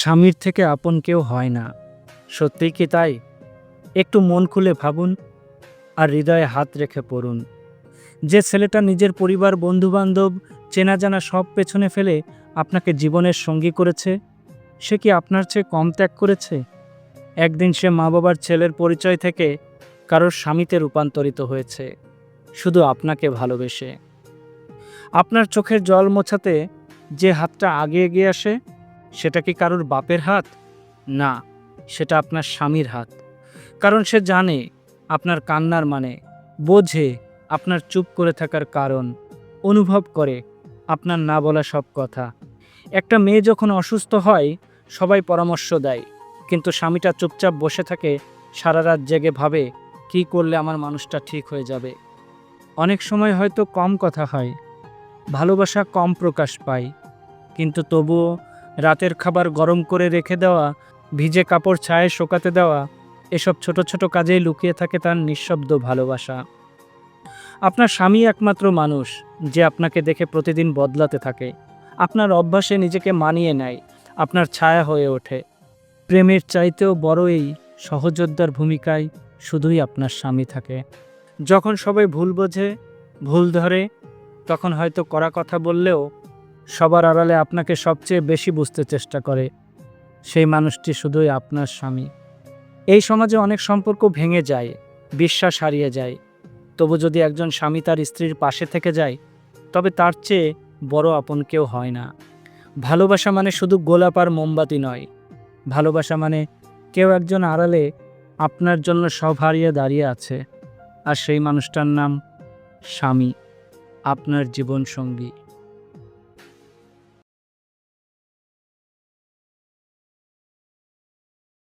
স্বামীর থেকে আপন কেউ হয় না। সত্যিই কি তাই? একটু মন খুলে ভাবুন আর হৃদয়ে হাত রেখে পড়ুন। যে ছেলেটা নিজের পরিবার, বন্ধুবান্ধব চেনা জানা সব পেছনে ফেলে আপনাকে জীবনের সঙ্গী করেছে, সে কি আপনার চেয়ে কম ত্যাগ করেছে? একদিন সে মা বাবার ছেলের পরিচয় থেকে কারোর স্বামীতে রূপান্তরিত হয়েছে, শুধু আপনাকে ভালোবেসে। আপনার চোখের জল মোছাতে যে হাতটা আগে এগিয়ে আসে সেটা কি কারোর বাপের হাত? না, সেটা আপনার স্বামীর হাত। কারণ সে জানে আপনার কান্নার মানে বোঝে আপনার চুপ করে থাকার কারণ, অনুভব করে আপনার না বলা সব কথা। একটা মেয়ে যখন অসুস্থ হয়, সবাই পরামর্শ দেয়, কিন্তু স্বামীটা চুপচাপ বসে থাকে, সারা রাত জেগে ভাবে, কী করলে আমার মানুষটা ঠিক হয়ে যাবে। অনেক সময় হয়তো কম কথা হয়, ভালোবাসা কম প্রকাশ পায়, কিন্তু তবুও রাতের খাবার গরম করে রেখে দেওয়া, ভিজে কাপড় ছায়ে শোকাতে দেওয়া, এসব ছোট ছোট কাজেই লুকিয়ে থাকে তার নিঃশব্দ ভালোবাসা। আপনার স্বামী একমাত্র মানুষ, যে আপনাকে দেখে প্রতিদিন বদলাতে থাকে। আপনার অভ্যাসে নিজেকে মানিয়ে নেয়, আপনার ছায়া হয়ে ওঠে। প্রেমের চাইতেও বড় এই সহযোদ্ধার ভূমিকায় শুধুই আপনার স্বামী থাকে। যখন সবাই ভুল বোঝে, ভুল ধরে, তখন হয়তো করা কথা বললেও সবার আড়ালে আপনাকে সবচেয়ে বেশি বুঝতে চেষ্টা করে, সেই মানুষটি শুধুই আপনার স্বামী। এই সমাজে অনেক সম্পর্ক ভেঙে যায়, বিশ্বাস হারিয়ে যায়। তবু যদি একজন স্বামী তার স্ত্রীর পাশে থেকে যায়, তবে তার চেয়ে বড় আপন কেউ হয় না। ভালোবাসা মানে শুধু গোলাপ আর মোমবাতি নয়। ভালোবাসা মানে কেউ একজন আড়ালে আপনার জন্য সব হারিয়ে দাঁড়িয়ে আছে, আর সেই মানুষটার নাম স্বামী, আপনার জীবন সঙ্গী